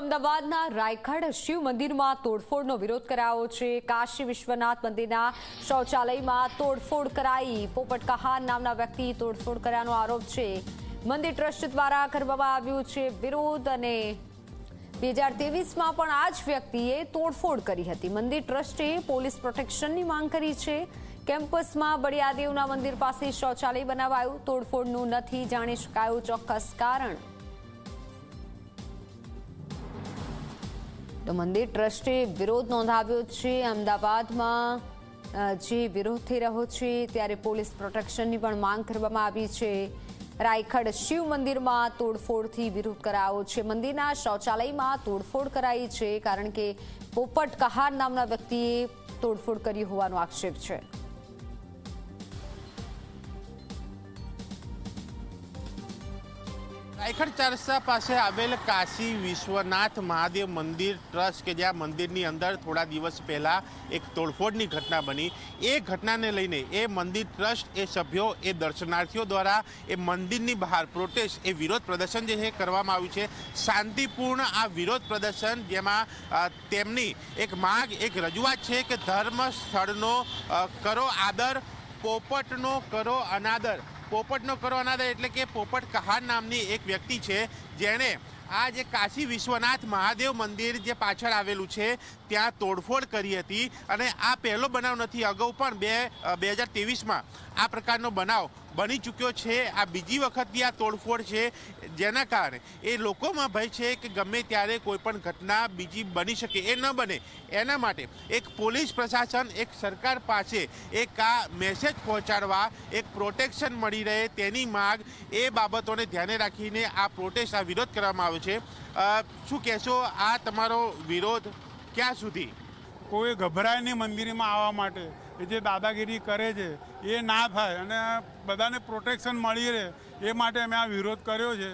અમદાવાદના રાયખડ શિવ મંદિરમાં તોડફોડનો વિરોધ કરાયો છે. કાશી વિશ્વનાથ મંદિરના શૌચાલયમાં તોડફોડ કરાઈ. પોપટ કહાર નામના વ્યક્તિ તોડફોડ કર્યાનો આરોપ છે. મંદિર ટ્રસ્ટ દ્વારા કરવામાં આવ્યું છે વિરોધ અને બે હજાર તેવીસમાં પણ આ જ વ્યક્તિએ તોડફોડ કરી હતી. મંદિર ટ્રસ્ટે પોલીસ પ્રોટેક્શનની માંગ કરી છે. કેમ્પસમાં બળિયાદેવના મંદિર પાસે શૌચાલય બનાવાયું. તોડફોડનું નથી જાણી શકાયું ચોક્કસ કારણ. તો મંદિર ટ્રસ્ટે વિરોધ નોંધાવ્યો છે. અમદાવાદમાં જે વિરોધ થઈ રહ્યો છે ત્યારે પોલીસ પ્રોટેક્શનની પણ માંગ કરવામાં આવી છે. રાયખડ શિવ મંદિરમાં તોડફોડથી વિરોધ કરાયો છે. મંદિરના શૌચાલયમાં તોડફોડ કરાઈ છે કારણ કે પોપટ કહાર નામના વ્યક્તિએ તોડફોડ કરી હોવાનો આક્ષેપ છે. રાયખડ ચારસા પાસે આવેલ કાશી વિશ્વનાથ મહાદેવ મંદિર ટ્રસ્ટ કે જ્યાં મંદિરની અંદર થોડા દિવસ પહેલા એક તોડફોડની ઘટના બની. એ ઘટનાને લઈને એ મંદિર ટ્રસ્ટ, એ સભ્યો, એ દર્શનાર્થીઓ દ્વારા એ મંદિરની બહાર પ્રોટેસ્ટ એ વિરોધ પ્રદર્શન જે છે કરવામાં આવ્યું છે. શાંતિપૂર્ણ આ વિરોધ પ્રદર્શન જેમાં તેમની એક માંગ, એક રજૂઆત છે કે ધર્મ સ્થળનો કરો આદર, પોપટનો કરો અનાદર. પોપટનો કરો અનાદર એટલે કે પોપટ કહાર નામની એક વ્યક્તિ છે જેણે આ જે કાશી વિશ્વનાથ મહાદેવ મંદિર જે પાછળ આવેલું છે, ત્યાં તોડફોડ કરી હતી અને આ પહેલો બનાવ નથી, અગાઉ પણ બે બે હજાર ત્રેવીસમાં આ પ્રકારનો બનાવ બની ચૂક્યો છે. આ બીજી વખતની આ તોડફોડ છે, જેના કારણે એ લોકોમાં ભય છે કે ગમે ત્યારે કોઈપણ ઘટના બીજી બની શકે, એ ન બને. એના માટે એક પોલીસ પ્રશાસન, એક સરકાર પાસે એક આ મેસેજ પહોંચાડવા એક પ્રોટેક્શન મળી રહે તેની માગ એ બાબતોને ધ્યાને રાખીને આ પ્રોટેસ્ટ આ વિરોધ કરવામાં આવ્યો છે. શું કહેશો? આ તમારો વિરોધ ક્યાં સુધી? કોઈ ગભરાય નહીં મંદિરમાં આવવા માટે. એ જે દાદાગીરી કરે છે, એ ના થાય અને બધાને પ્રોટેક્શન મળી રહે, એ માટે અમે આ વિરોધ કર્યો છે.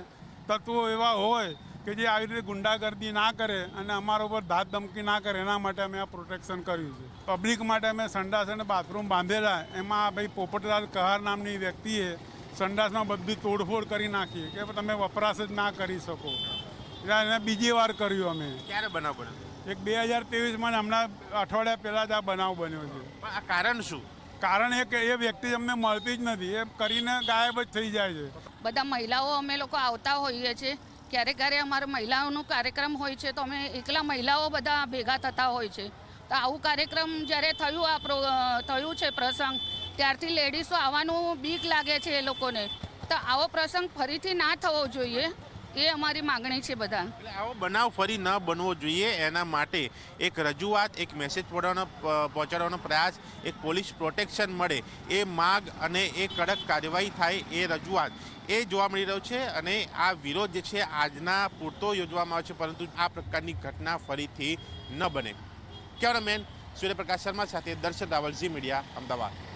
તત્વો એવા હોય કે જે આવી રીતે ગુંડાગર્દી ના કરે અને અમારા ઉપર ધાત ધમકી ના કરે, એના માટે અમે આ પ્રોટેક્શન કર્યું છે. પબ્લિક માટે અમે સંડાસ અને બાથરૂમ બાંધેલા, એમાં ભાઈ પોપટલાલ કહાર નામની વ્યક્તિએ સંડાસમાં બધી તોડફોડ કરી નાખી. કે તમે વપરાશ જ ના કરી શકો. એટલે બીજી વાર કર્યું અમે. ક્યારે બનાવ બન્યો? એક બે હજાર ત્રેવીસમાં હમણાં અઠવાડિયા પહેલાં જ આ બનાવ બન્યો છે. આ કારણ શું? કારણ એ કે એ વ્યક્તિ અમને મળતી જ નથી. એ કરીને ગાયબ જ થઈ જાય છે. બધા મહિલાઓ અમે લોકો આવતા હોઈએ છીએ. ક્યારેક ક્યારે અમારા મહિલાઓનો કાર્યક્રમ હોય છે તો અમે એકલા મહિલાઓ બધા ભેગા થતા હોય છે. તો આવું કાર્યક્રમ જ્યારે થયું આ પ્રો થયું છે પ્રસંગ ત્યારથી લેડીઝો આવવાનું બીક લાગે છે એ લોકોને. તો આવો પ્રસંગ ફરીથી ના થવો જોઈએ. એ અમારી માંગણી છે બધા. આવો બનાવ ફરી ન બનવો જોઈએ, એના માટે એક રજૂઆત, એક મેસેજ પહોંચાડવાનો પહોંચાડવાનો પ્રયાસ, એક પોલીસ પ્રોટેક્શન મળે, એ માગ અને એ કડક કાર્યવાહી થાય એ રજૂઆત એ જોવા મળી રહ્યો છે અને આ વિરોધ જે છે આજના પૂરતો યોજવામાં આવે છે, પરંતુ આ પ્રકારની ઘટના ફરીથી ન બને. કેમેરામેન સૂર્યપ્રકાશ શર્મા સાથે દર્શન રાવલ ઝી મીડિયા, અમદાવાદ.